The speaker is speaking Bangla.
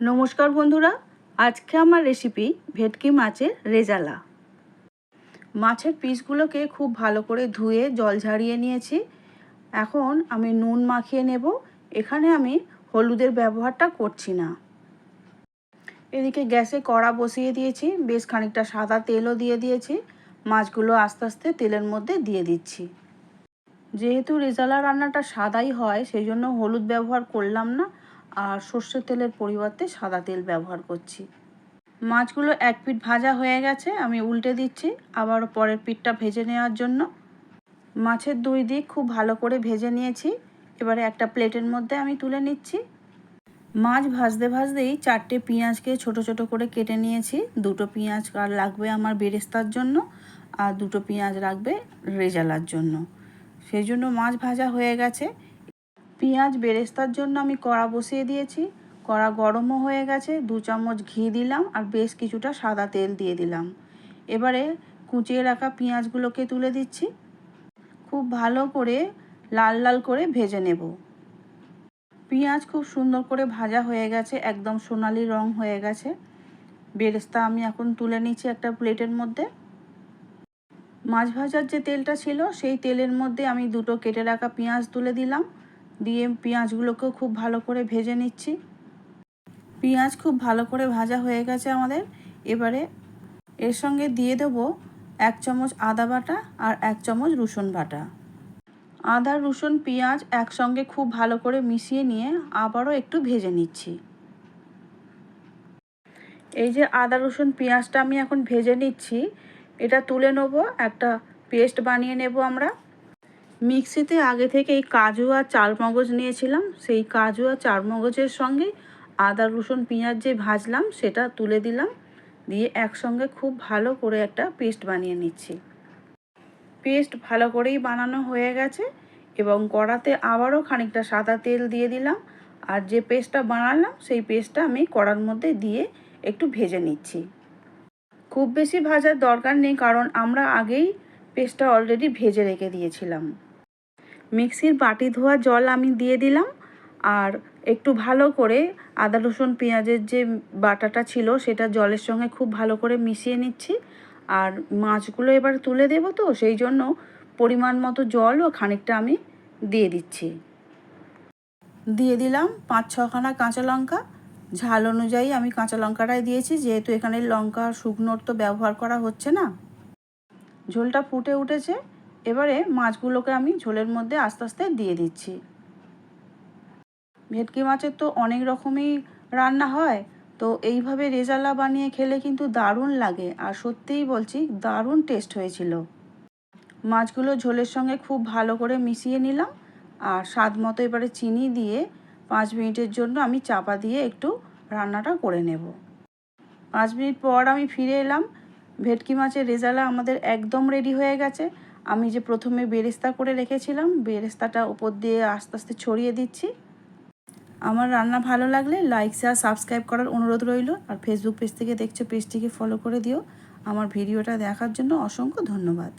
নমস্কার বন্ধুরা, আজকে আমার রেসিপি ভেটকি মাছের রেজালা। মাছের পিসগুলোকে খুব ভালো করে ধুয়ে জল ঝাড়িয়ে নিয়েছি। এখন আমি নুন মাখিয়ে নেব, এখানে আমি হলুদের ব্যবহারটা করছি না। এদিকে গ্যাসে কড়া বসিয়ে দিয়েছি, বেশ খানিকটা সাদা তেলও দিয়ে দিয়েছি, মাছগুলো আস্তে আস্তে তেলের মধ্যে দিয়ে দিচ্ছি। যেহেতু রেজালা রান্নাটা সাদাই হয়, সেই জন্য হলুদ ব্যবহার করলাম না আর সর্ষের তেলের পরিবর্তে সাদা তেল ব্যবহার করছি। মাছগুলো এক পিঠ ভাজা হয়ে গেছে, আমি উল্টে দিচ্ছি আবার পরের পিঠটা ভেজে নেওয়ার জন্য। মাছের দুই দিক খুব ভালো করে ভেজে নিয়েছি, এবারে একটা প্লেটের মধ্যে আমি তুলে নিচ্ছি। মাছ ভাজতে ভাজতেই চারটে পেঁয়াজকে ছোট ছোট করে কেটে নিয়েছি, দুটো পেঁয়াজ লাগবে আমার বেরেস্তার জন্য, আর দুটো পেঁয়াজ লাগবে রেজালার জন্য। সেই জন্য মাছ ভাজা হয়ে গেছে পেঁয়াজ বেরেস্তার জন্য আমি কড়া বসিয়ে দিয়েছি। কড়া গরমও হয়ে গেছে, দু চামচ ঘি দিলাম আর বেশ কিছুটা সাদা তেল দিয়ে দিলাম। এবারে কুচিয়ে রাখা পেঁয়াজগুলোকে তুলে দিচ্ছি। খুব ভালো করে লাল লাল করে ভেজে নেব। পেঁয়াজ খুব সুন্দর করে ভাজা হয়ে গেছে, একদম সোনালি রং হয়ে গেছে। বেরেস্তা আমি এখন তুলে নিচ্ছি একটা প্লেটের মধ্যে। মাছ ভাজার যে তেলটা ছিল, সেই তেলের মধ্যে আমি দুটো কেটে রাখা পেঁয়াজ তুলে দিলাম। দিয়ে পেঁয়াজগুলোকেও খুব ভালো করে ভেজে নিচ্ছি। পেঁয়াজ খুব ভালো করে ভাজা হয়ে গেছে আমাদের। এবারে এর সঙ্গে দিয়ে দেব এক চামচ আদা বাটা আর এক চামচ রসুন বাটা। আদা, রসুন, পেঁয়াজ একসঙ্গে খুব ভালো করে মিশিয়ে নিয়ে আবারও একটু ভেজে নিচ্ছি। এই যে আদা, রসুন, পেঁয়াজটা আমি এখন ভেজে নিচ্ছি। এটা তুলে নেব, একটা পেস্ট বানিয়ে নেব আমরা। মিক্সিতে আগে থেকে এই কাজু আর চারমগজ নিয়েছিলাম। সেই কাজু আর চারমগজের সঙ্গে আদা, রসুন, পেঁয়াজ যে ভাজলাম, সেটা তুলে দিলাম। দিয়ে একসঙ্গে খুব ভালো করে একটা পেস্ট বানিয়ে নিচ্ছি। পেস্ট ভালো করেই বানানো হয়ে গেছে এবং কড়াতে আবারও খানিকটা সাদা তেল দিয়ে দিলাম। আর যে পেস্টটা বানালাম, সেই পেস্টটা আমি কড়ার মধ্যে দিয়ে একটু ভেজে নিচ্ছি। খুব বেশি ভাজার দরকার নেই, কারণ আমরা আগেই পেস্টটা অলরেডি ভেজে রেখে দিয়েছিলাম। মিক্সির বাটি ধোয়া জল আমি দিয়ে দিলাম আর একটু ভালো করে আদা, রসুন, পেঁয়াজের যে বাটাটা ছিল সেটা জলের সঙ্গে খুব ভালো করে মিশিয়ে নিচ্ছি। আর মাছগুলো এবার তুলে দেব তো, সেই জন্য পরিমাণ মতো জলও খানিকটা আমি দিয়ে দিচ্ছি। দিয়ে দিলাম পাঁচ ছখানা কাঁচা লঙ্কা। ঝাল অনুযায়ী আমি কাঁচা লঙ্কাটাই দিয়েছি, যেহেতু এখানে লঙ্কা শুকনোর তো ব্যবহার করা হচ্ছে না। ঝোলটা ফুটে উঠেছে। এবারে মাছগুলোকে আমি ঝোলের মধ্যে আস্তে আস্তে দিয়ে দিচ্ছি। ভেটকি মাছের তো অনেক রকমই রান্না হয়, তো এইভাবে রেজালা বানিয়ে খেলে কিন্তু দারুণ লাগে আর সত্যিই বলছি দারুণ টেস্ট হয়েছিল। মাছগুলো ঝোলের সঙ্গে খুব ভালো করে মিশিয়ে নিলাম আর স্বাদ মতো এবারে চিনি দিয়ে পাঁচ মিনিটের জন্য আমি চাপা দিয়ে একটু রান্নাটা করে নেব। পাঁচ মিনিট পর আমি ফিরে এলাম। ভেটকি মাছের রেজালা আমাদের একদম রেডি হয়ে গেছে। আমি যে প্রথমে বেরেস্তা করে রেখেছিলাম, বেরেস্তাটা উপর দিয়ে আস্তে আস্তে ছড়িয়ে দিচ্ছি। আমার রান্না ভালো লাগলে লাইক শেয়ার সাবস্ক্রাইব করার অনুরোধ রইল। আর ফেসবুক পেজ থেকে দেখছ পেজটিকে ফলো করে দিও। আমার ভিডিওটা দেখার জন্য অসংখ্য ধন্যবাদ।